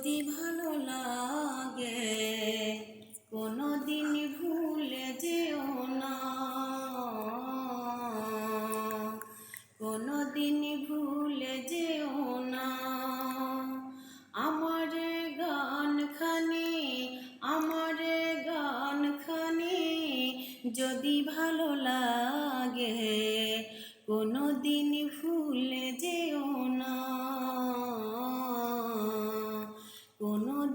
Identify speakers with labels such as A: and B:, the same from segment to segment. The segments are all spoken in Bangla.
A: যদি ভালো লাগে কোনো দিন ভুলে যেও না। কোনো দিন ভুলে যেও না। আমার গান খানি, আমার গান খানি যদি ভালো লাগে কোনো দিন ভুল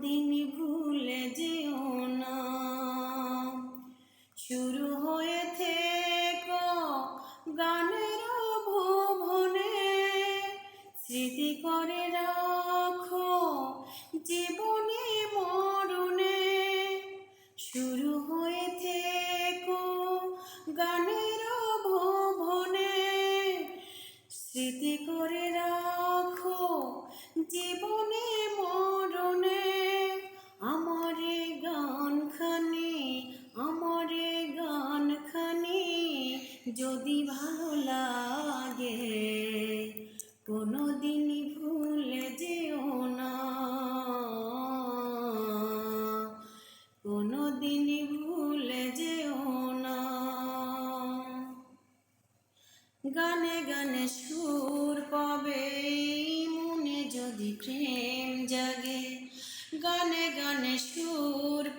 A: কোনো দিন ভুলে যেও না। শুরু হয়ে থেকো গানের ভুবনে স্মৃতি করে রাখো জীবনে মরণে। শুরু হয়ে থেকো গানের ভুবনে স্মৃতি করে রাখো জীবনে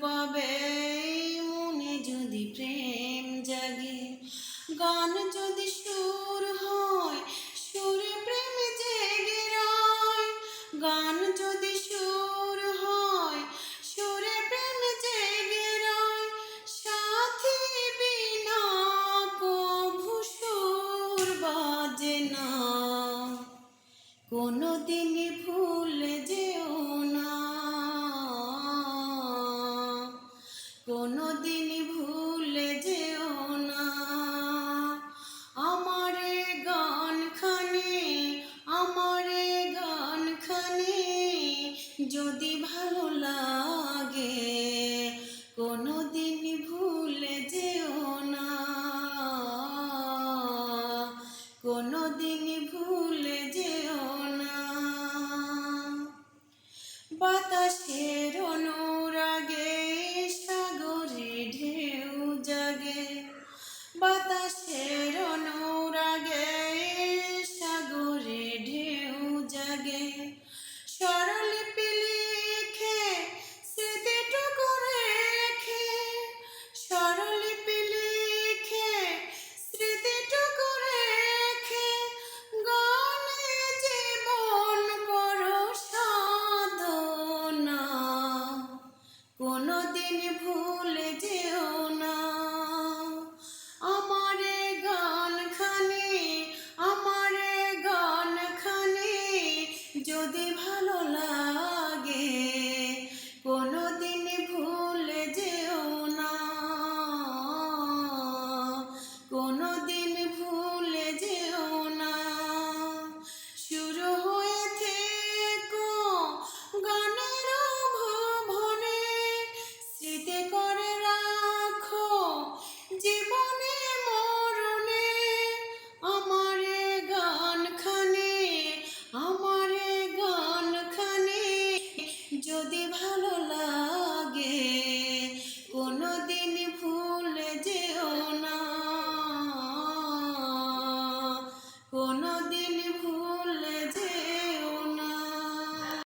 A: পাবে মনে যদি প্রেম জাগে, গান যদি সুর হয়, সুরে প্রেম জেগে রয়। গান যদি সুর হয়, সুরে প্রেম জেগে রয়। সাথী বিনা কভু সুর বাজে না। কোনো দিন ভুলে কোনো দিন ভুলে যেও না। আমারে গান খানে আমারে গান খানে যদি ভালো লাগে 的心 যদি ভালো লাগে